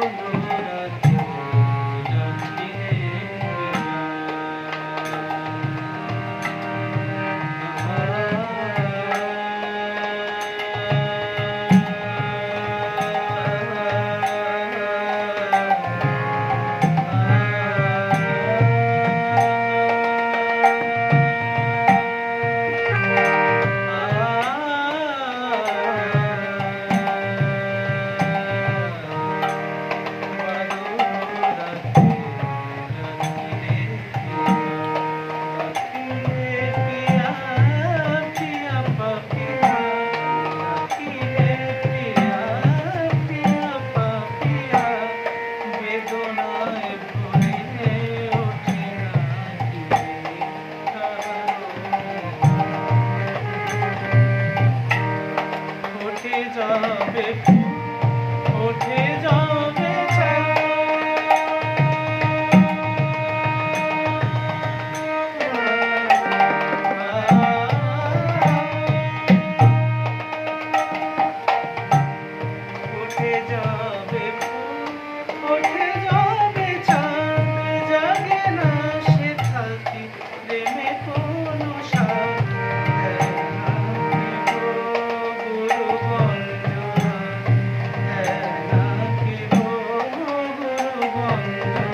Thank you. যাবে ওঠে যাবে ওঠে যাবে ওঠে corre.